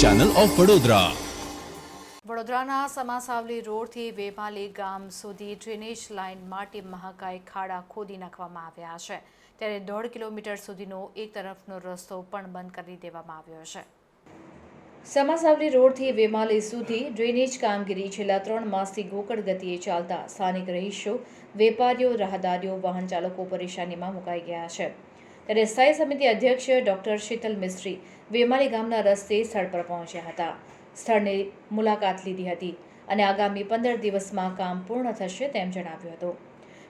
Channel of Vadodara વડોદરાના સમાસાવલી રોડથી વેમાલી ગામ સુધી ડ્રેનેજ લાઇન માટે મહાકાય ખાડા ખોદી નાખવામાં આવ્યા છે. ત્યારે દોઢ કિલોમીટર સુધીનો એક તરફનો રસ્તો પણ બંધ કરી દેવામાં આવ્યો છે. સમાસાવલી રોડથી વેમાલી સુધી ડ્રેનેજ કામગીરી છેલ્લા ત્રણ માસથી ગોકળ ગતિએ ચાલતા સ્થાનિક રહીશો, વેપારીઓ, રાહદારીઓ વાહન ચાલકો પરેશાનીમાં મુકાઈ ગયા છે. ત્યારે સ્થાયી સમિતિ અધ્યક્ષ ડોક્ટર શીતલ મિસ્ત્રી વેમાલી ગામના રસ્તે સ્થળ પર પહોંચ્યા હતા. સ્થળની મુલાકાત લીધી હતી અને આગામી પંદર દિવસમાં કામ પૂર્ણ થશે તેમ જણાવ્યું હતું.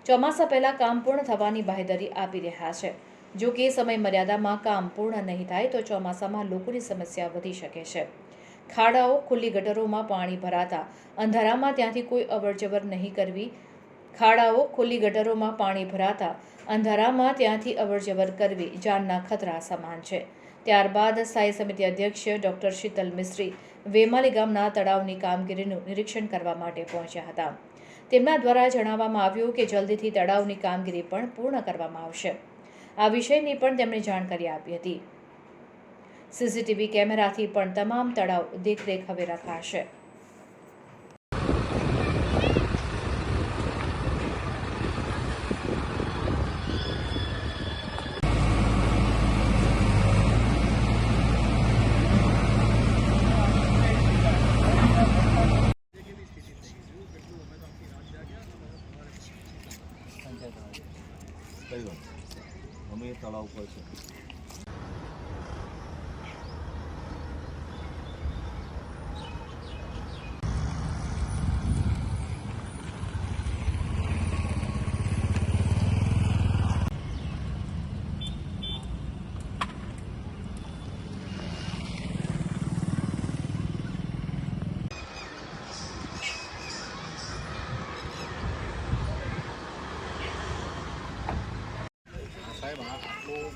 ચોમાસા પહેલાં કામ પૂર્ણ થવાની બાહેધરી આપી રહ્યા છે. જો કે સમય મર્યાદામાં કામ પૂર્ણ નહીં થાય તો ચોમાસામાં લોકોની સમસ્યા વધી શકે છે. ખાડાઓ, ખુલ્લી ગટરોમાં પાણી ભરાતા, અંધારામાં ત્યાંથી કોઈ અવરજવર નહીં કરવી ખાડાઓ, ખુલ્લી ગટરોમાં પાણી ભરાતા અંધારામાં ત્યાંથી અવરજવર કરવી જાનના ખતરા સમાન છે. ત્યારબાદ સ્થાયી સમિતિ અધ્યક્ષ ડોક્ટર શીતલ મિસ્ત્રી વેમાલી ગામના તળાવની કામગીરીનું નિરીક્ષણ કરવા માટે પહોંચ્યા હતા. તેમના દ્વારા જણાવવામાં આવ્યું કે જલ્દીથી તળાવની કામગીરી પણ પૂર્ણ કરવામાં આવશે. આ વિષયની પણ તેમણે જાણકારી આપી હતી. સીસીટીવી કેમેરાથી પણ તમામ તળાવ દેખરેખ હવે રખાશે કઈ વાત અમે એ તળાવ પર છે સાહેબ આ આટલું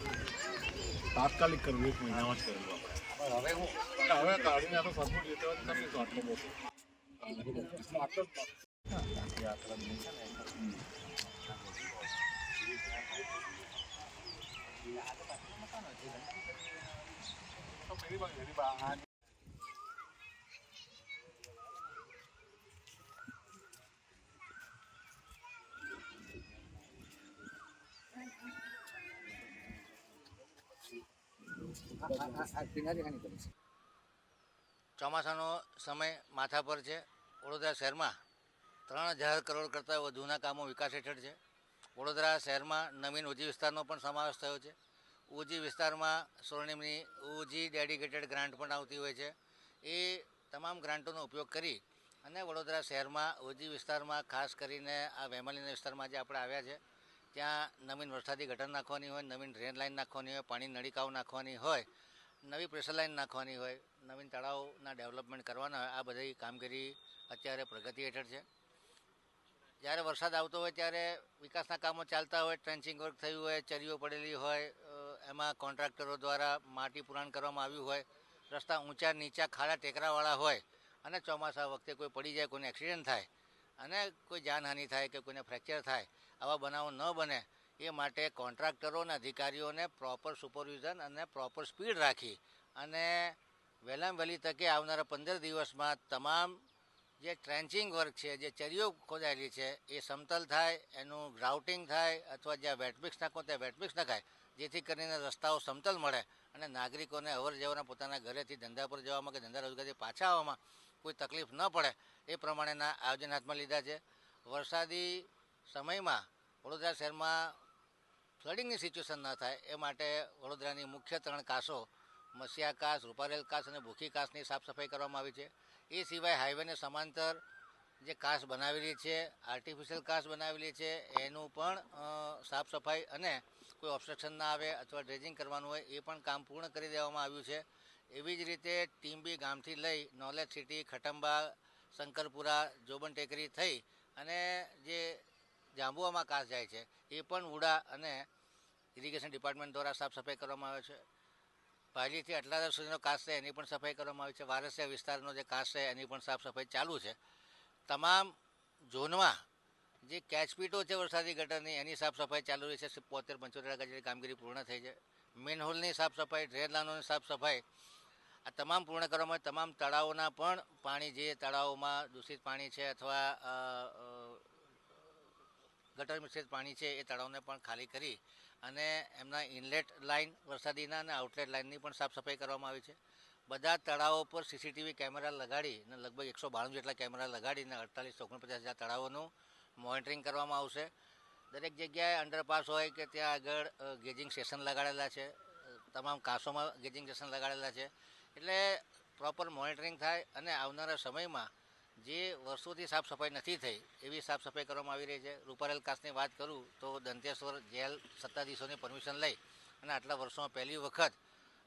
તાત્કાલિક કરવું એક મહિનામાં જ કરેલું આપણે. હવે હું હવે કાઢીને આ તો સરખું રીતે જ કરી દઈશું આટલું મોટું આટલું જ બાકી આ તરફ નહીં છે ને તો પેલી બાજુ, પેલી બાજુ. આ ચોમાસાનો સમય માથા પર છે. વડોદરા શહેરમાં ત્રણ હજાર કરોડ કરતાં વધુના કામો વિકાસ હેઠળ છે. વડોદરા શહેરમાં નવીન ઉજી વિસ્તારનો પણ સમાવેશ થયો છે. ઉજી વિસ્તારમાં સ્વર્ણિમની ઉજી ડેડિકેટેડ ગ્રાન્ટ પણ આવતી હોય છે. એ તમામ ગ્રાન્ટોનો ઉપયોગ કરી અને વડોદરા શહેરમાં ઉજી વિસ્તારમાં ખાસ કરીને આ વેમાલીના વિસ્તારમાં જે આપણે આવ્યા છે ત્યાં નવીન વરસાદી ગટર નાખવાની હોય, નવીન ડ્રેન લાઇન નાખવાની હોય, પાણી નળીકાઓ નાખવાની હોય, નવી પ્રેશર લાઇન નાખવાની હોય, નવીન તળાવના ડેવલપમેન્ટ કરવાના હોય, આ બધી કામગીરી અત્યારે પ્રગતિ હેઠળ છે. જ્યારે વરસાદ આવતો હોય ત્યારે વિકાસના કામો ચાલતા હોય ટ્રેન્ચિંગ વર્ક થયું હોય, ચરીઓ પડેલી હોય એમાં કોન્ટ્રાક્ટરો દ્વારા માટી પુરાણ કરવામાં આવ્યું હોય, રસ્તા ઊંચા, નીચા, ખાડા, ટેકરાવાળા હોય, અને ચોમાસા વખતે કોઈ પડી જાય, કોઈને એક્સિડન્ટ થાય, અને કોઈ જાનહાનિ થાય કે કોઈને ફ્રેક્ચર થાય આવા બનાવો ન બને. એ માટે કોન્ટ્રાક્ટરો અને અધિકારીઓને પ્રોપર સુપરવિઝન અને પ્રોપર સ્પીડ રાખી. અને વહેલામાં વહેલી તકે આવનારા પંદર દિવસમાં તમામ જે ટ્રેન્ચિંગ વર્ક છે, જે ચરીઓ ખોદાયેલી છે, એ સમતલ થાય, એનું ગ્રાઉટિંગ થાય અથવા જ્યાં વેટમિક્સ નાખો ત્યાં વેટમિક્સ નખાય. જેથી કરીને રસ્તાઓ સમતલ મળે અને નાગરિકોને અવર જવરના પોતાના ઘરેથી ધંધા પર જવામાં કે ધંધા રોજગારથી પાછા આવવામાં કોઈ તકલીફ ન પડે. એ પ્રમાણેના આયોજન હાથમાં લીધા છે. વરસાદી સમયમાં વડોદરા શહેરમાં ફ્લડિંગની સિચ્યુએશન ન થાય, એ માટે વડોદરાની મુખ્ય ત્રણ કાસો મસિયા કાસ, રૂપારેલ કાસ અને ભૂખી કાસની સાફસફાઈ કરવામાં આવી છે. એ સિવાય હાઈવેને સમાંતર જે કાસ બનાવેલી છે, આર્ટિફિશિયલ કાસ બનાવેલી છે, એનું પણ સાફ સફાઈ અને કોઈ ઓબ્સ્ટ્રક્શન ના આવે અથવા ડ્રેજિંગ કરવાનું હોય, એ પણ કામ પૂર્ણ કરી દેવામાં આવ્યું છે. એવી જ રીતે ટીમ્બી ગામથી લઈ નોલેજ સિટી, ખટંબા, શંકરપુરા, જોબન ટેકરી થઈ અને જે જાંબુઆમાં કાસ જાય છે, એ પણ ઉડા અને ઇરિગેશન ડિપાર્ટમેન્ટ દ્વારા સાફ સફાઈ કરવામાં આવે છે. પાલીથી અટલાદર સુધીનો કાસ છે, એની પણ સફાઈ કરવામાં આવી છે. વારસિયા વિસ્તારનો જે કાસ છે, એની પણ સાફ સફાઈ ચાલુ છે. તમામ ઝોનમાં જે કેચપીટો છે વરસાદી ગટરની, એની સાફ સફાઈ ચાલુ રહી છે. પોતેર પંચોતેર ટકા જેટલી કામગીરી પૂર્ણ થઈ છે. મેનહોલની સાફ સફાઈ, ડ્રેન લાઇનોની સાફ સફાઈ, આ તમામ પૂર્ણ કરવામાં તમામ તળાવોના પણ પાણી, જે તળાવોમાં દૂષિત પાણી છે અથવા ગટર મિશ્રિત પાણી છે એ તળાવને પણ ખાલી કરી અને એમના ઇનલેટ લાઇન વરસાદીના અને આઉટલેટ લાઇનની પણ સાફ સફાઈ કરવામાં આવી છે. બધા તળાવો પર સીસીટીવી કેમેરા લગાડી અને લગભગ એકસો બાણું જેટલા કેમેરા લગાડીને અડતાલીસ, ઓગણપચાસ હજાર તળાવોનું મોનિટરિંગ કરવામાં આવશે. દરેક જગ્યાએ અંડરપાસ હોય કે ત્યાં આગળ ગેજિંગ સ્ટેશન લગાડેલા છે. તમામ કાંસોમાં ગેજિંગ સ્ટેશન લગાડેલા છે. એટલે પ્રોપર મોનિટરિંગ થાય અને આવનારા સમયમાં જે વર્ષોથી સાફ સફાઈ નથી થઈ, એવી સાફ સફાઈ કરવામાં આવી રહી છે. રૂપારેલ કાસની વાત કરું તો દંતેશ્વર જેલ સત્તાધીશોની પરમિશન લઈ અને આટલા વર્ષોમાં પહેલી વખત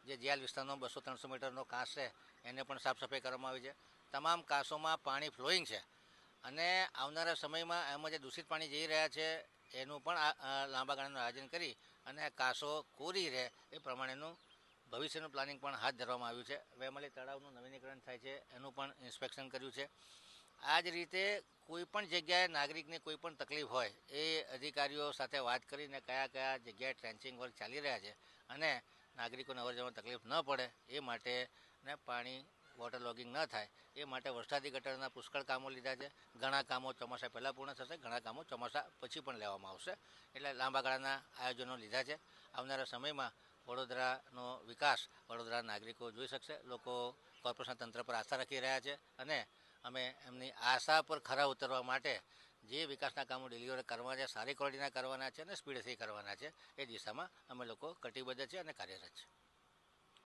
જે જેલ વિસ્તારનો બસો ત્રણસો મીટરનો કાંસ છે, એને પણ સાફ સફાઈ કરવામાં આવી છે. તમામ કાંસોમાં પાણી ફ્લોઈંગ છે અને આવનારા સમયમાં એમાં જે દૂષિત પાણી જઈ રહ્યા છે, એનું પણ લાંબા ગાળાનું આયોજન કરી અને કાંસો કોરી રહે એ પ્રમાણેનું ભવિષ્યનું પ્લાનિંગ પણ હાથ ધરવામાં આવ્યું છે. વેમલી તળાવનું નવીનીકરણ થાય છે, એનું પણ ઇન્સ્પેક્શન કર્યું છે. આ જ રીતે કોઈ પણ જગ્યાએ નાગરિકને કોઈ પણ તકલીફ હોય, એ અધિકારીઓ સાથે વાત કરીને કયા કયા જગ્યાએ ટ્રેન્ચિંગ વર્ક ચાલી રહ્યા છે અને નાગરિકોને અવર તકલીફ ન પડે, એ માટે ને પાણી વોટર લોગિંગ ન થાય, એ માટે વરસાદી ગટરના પુષ્કળ કામો લીધા છે. ઘણા કામો ચોમાસા પહેલાં પૂર્ણ થશે, ઘણા કામો ચોમાસા પછી પણ લેવામાં આવશે. એટલે લાંબા ગાળાના આયોજનો લીધા છે. આવનારા સમયમાં વડોદરાનો વિકાસ વડોદરા નાગરિકો જોઈ શકશે. લોકો કોર્પોરેશન તંત્ર પર આસ્થા રાખી રહ્યા છે અને અમે એમની આશા પર ખરા ઉતરવા માટે જે વિકાસના કામો ડિલિવર કરવા છે, સારી ક્વોલિટીના કરવાના છે અને સ્પીડથી કરવાના છે, એ દિશામાં અમે લોકો કટિબદ્ધ છે અને કાર્યરત છે.